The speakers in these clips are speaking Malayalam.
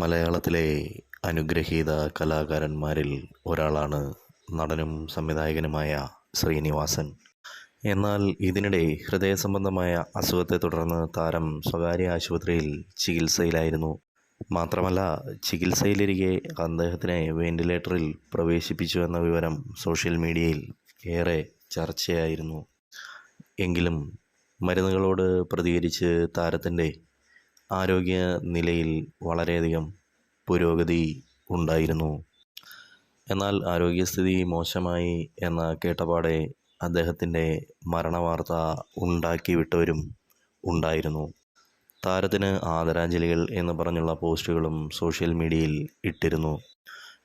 മലയാളത്തിലെ അനുഗ്രഹീത കലാകാരന്മാരിൽ ഒരാളാണ് നടനും സംവിധായകനുമായ ശ്രീനിവാസൻ. എന്നാൽ ഇതിനിടെ ഹൃദയ സംബന്ധമായ അസുഖത്തെ തുടർന്ന് താരം സ്വകാര്യ ആശുപത്രിയിൽ ചികിത്സയിലായിരുന്നു. മാത്രമല്ല ചികിത്സയിലിരിക്കെ അദ്ദേഹത്തിനെ വെന്റിലേറ്ററിൽ പ്രവേശിപ്പിച്ചു എന്ന വിവരം സോഷ്യൽ മീഡിയയിൽ ഏറെ ചർച്ചയായിരുന്നു. എങ്കിലും മരുന്നുകളോട് പ്രതികരിച്ച് താരത്തിന്റെ ആരോഗ്യ നിലയിൽ വളരെയധികം പുരോഗതി ഉണ്ടായിരുന്നു. എന്നാൽ ആരോഗ്യസ്ഥിതി മോശമായി എന്ന കേട്ടപാടെ അദ്ദേഹത്തിന്റെ മരണവാർത്ത ഉണ്ടാക്കി വിട്ടവരും ഉണ്ടായിരുന്നു. താരത്തിന് ആദരാഞ്ജലികൾ എന്ന് പറഞ്ഞുള്ള പോസ്റ്റുകളും സോഷ്യൽ മീഡിയയിൽ ഇട്ടിരുന്നു.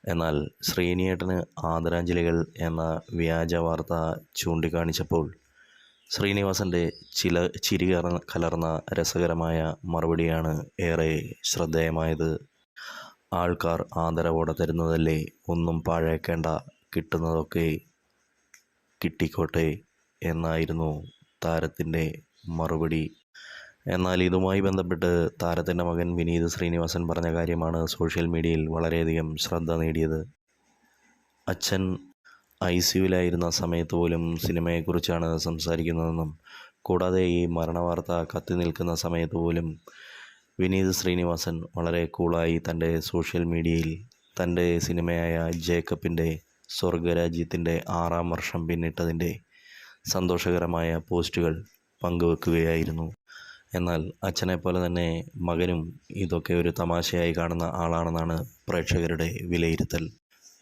എന്നാൽ ശ്രീനിയേട്ടന് ആദരാഞ്ജലികൾ എന്ന വ്യാജ വാർത്ത ചൂണ്ടിക്കാണിച്ചപ്പോൾ ശ്രീനിവാസന്റെ ചില ചിരി കലർന്ന രസകരമായ മറുപടിയാണ് ഏറെ ശ്രദ്ധേയമായത്. ആൾക്കാർ ആദരവോടെ തരുന്നതല്ലേ ഒന്നും പാഴേക്കേണ്ട കിട്ടുന്നതൊക്കെ കിട്ടിക്കോട്ടെ എന്നായിരുന്നു താരത്തിന്റെ മറുപടി. എന്നാൽ ഇതുമായി ബന്ധപ്പെട്ട് താരത്തിന്റെ മകൻ വിനീത് ശ്രീനിവാസൻ പറഞ്ഞ കാര്യമാണ് സോഷ്യൽ മീഡിയയിൽ വളരെയധികം ശ്രദ്ധ നേടിയത്. അച്ഛൻ ഐ സിയുലായിരുന്ന സമയത്ത് പോലും സിനിമയെക്കുറിച്ചാണ് സംസാരിക്കുന്നതെന്നും കൂടാതെ ഈ മരണവാർത്ത കത്തി നിൽക്കുന്ന സമയത്ത് പോലും വിനീത് ശ്രീനിവാസൻ വളരെ കൂളായി തന്റെ സോഷ്യൽ മീഡിയയിൽ തന്റെ സിനിമയായ ജേക്കബിന്റെ സ്വർഗരാജ്യത്തിന്റെ ആറാം വർഷം പിന്നിട്ടതിന്റെ സന്തോഷകരമായ പോസ്റ്റുകൾ പങ്കുവെക്കുകയായിരുന്നു. എന്നാൽ അച്ഛനെപ്പോലെ തന്നെ മകനും ഇതൊക്കെ ഒരു തമാശയായി കാണുന്ന ആളാണെന്നാണ് പ്രേക്ഷകരുടെ വിലയിരുത്തൽ.